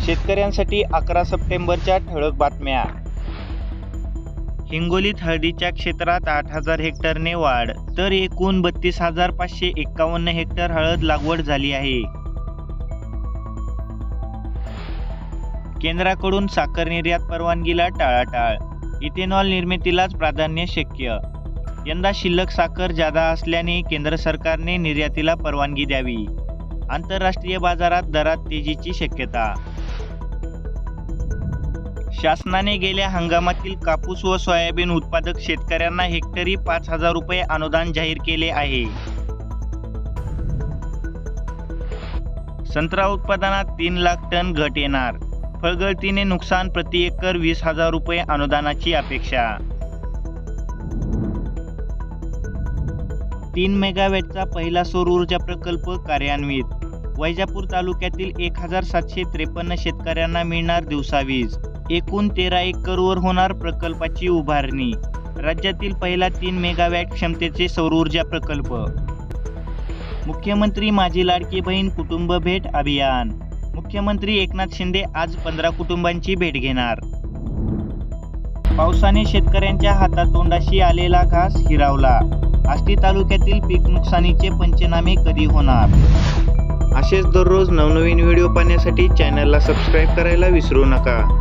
शेतकऱ्यांसाठी अकरा सप्टेंबरच्या ठळक बातम्या. हिंगोलीत हळदीच्या क्षेत्रात आठ हजार हेक्टरने वाढ तर एकूण बत्तीस हजार पाचशे एक्कावन्न हेक्टर हळद लागवड झाली आहे. केंद्राकडून साखर निर्यात परवानगीला टाळाटाळ इथेनॉल निर्मितीलाच प्राधान्य शक्य. यंदा शिल्लक साखर जादा असल्याने केंद्र सरकारने निर्यातीला परवानगी द्यावी. आंतरराष्ट्रीय बाजारात दरात तेजीची शक्यता शासनाने गेल्या हंगामातील कापूस व सोयाबीन उत्पादक शेतकऱ्यांना हेक्टरी पाच हजार रुपये अनुदान जाहीर केले आहे. संत्रा उत्पादनात तीन लाख टन घट येणार. फळगळतीने नुकसान प्रति एकर वीस हजार रुपये अनुदानाची अपेक्षा. तीन मेगावॅटचा पहिला सौर ऊर्जा प्रकल्प कार्यान्वित. वैजापूर तालुक्यातील एक हजार सातशे त्रेपन्न शेतकऱ्यांना मिळणार दिवसा वीज एकूण तेरा एकरवर होणार प्रकल्पाची उभारणी. राज्यातील पहिला तीन मेगावॅट क्षमतेचे सौर ऊर्जा प्रकल्प. मुख्यमंत्री माझी लाडकी बहीण कुटुंब भेट अभियान. मुख्यमंत्री एकनाथ शिंदे आज पंधरा कुटुंबांची भेट घेणार. पावसाने शेतकऱ्यांच्या हातातोंडाशी आलेला घास हिरावला. आष्टी तालुक्यातील पीक नुकसानीचे पंचनामे कधी होणार? असेच दररोज नवनवीन व्हिडिओ पाहण्यासाठी चॅनलला सबस्क्राईब करायला विसरू नका.